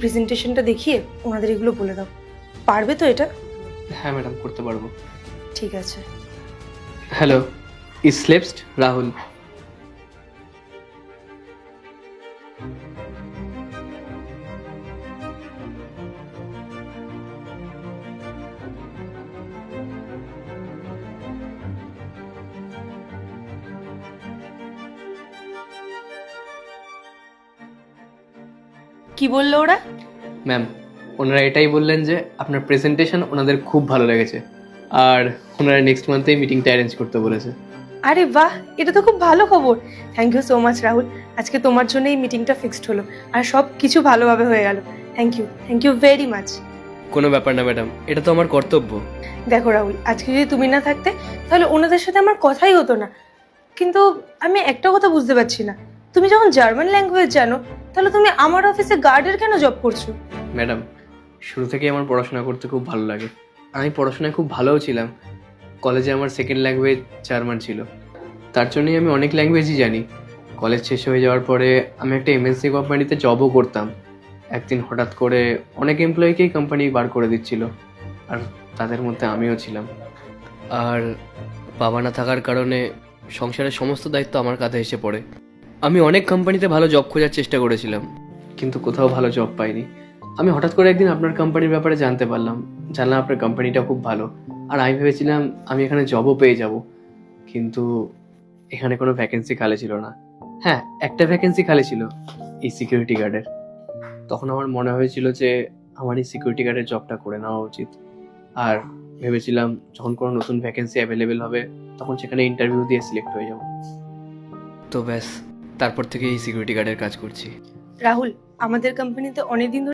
প্রেজেন্টেশনটা দেখিয়ে ওনাদের এগুলো বলে দাও। পারবে তো এটা? হ্যাঁ ম্যাডাম করতে পারব। ঠিক আছে। হ্যালো ইসলেপস্ট রাহুল। কি বলল ওরা? ম্যাম ওনারা এটাই বললেন যে আপনার প্রেজেন্টেশন ওনাদের খুব ভালো লেগেছে। আর ওনারা নেক্সট মান্থেই মিটিংটা অ্যারেঞ্জ করতে বলেছে। আরে বাহ এটা তো খুব ভালো খবর। Thank you so much Rahul. আজকে তোমার জন্য এই মিটিংটা ফিক্সড হলো। আর সব কিছু ভালোভাবে হয়ে গেল। Thank you thank you very much কোনো ব্যাপার না ম্যাডাম। এটা তো আমার কর্তব্য। দেখো রাহুল আজকে যদি তুমি না থাকতে তাহলে ওনাদের সাথে আমার কথাই হতো না। কিন্তু আমি একটা কথা বুঝতে পারছি না। তুমি যখন জার্মান ল্যাঙ্গুয়েজ জানো, তাহলে তুমি আমার অফিসে গার্ডের কেন জব করছ? ম্যাডাম, শুরু থেকেই আমার পড়াশোনা করতে খুব ভালো লাগে। আমি পড়াশোনায় খুব ভালোও ছিলাম। কলেজে আমার সেকেন্ড ল্যাঙ্গুয়েজ জার্মান ছিল। তার জন্যই আমি অনেক ল্যাঙ্গুয়েজই জানি। কলেজ শেষ হয়ে যাওয়ার পরে আমি একটা এমএনসি কোম্পানিতে জবও করতাম। একদিন হঠাৎ করে অনেক এমপ্লয়িকেই কোম্পানি বার করে দিচ্ছিল। আর তাদের মধ্যে আমিও ছিলাম। আর বাবা না থাকার কারণে সংসারের সমস্ত দায়িত্ব আমার কাঁধে এসে পড়ে। আমি অনেক কোম্পানিতে ভালো জব খোঁজার চেষ্টা করেছিলাম, কিন্তু কোথাও ভালো জব পাইনি। আমি হঠাৎ করে একদিন আপনার কোম্পানির ব্যাপারে জানতে পারলাম, জানলাম আপনার কোম্পানিটা খুব ভালো, আর আমি ভেবেছিলাম আমি এখানে জবও পেয়ে যাব, কিন্তু এখানে কোনো ভ্যাকেন্সি খালি ছিল না। হ্যাঁ একটা ভ্যাকেন্সি খালি ছিল, এই সিকিউরিটি গার্ডের তখন আমার মনে হয়েছিল যে আমার এই সিকিউরিটি গার্ডের জবটা করে নেওয়া উচিত। আর ভেবেছিলাম যখন কোনো নতুন ভ্যাকেন্সি অ্যাভেলেবেল হবে, তখন সেখানে ইন্টারভিউ দিয়ে সিলেক্ট হয়ে যাব। তো ব্যাস তারপর থেকে এই সিকিউরিটি গার্ডের কাজ করছি। রাহুল আমাদের কোম্পানিতে অনেকদিন ধরে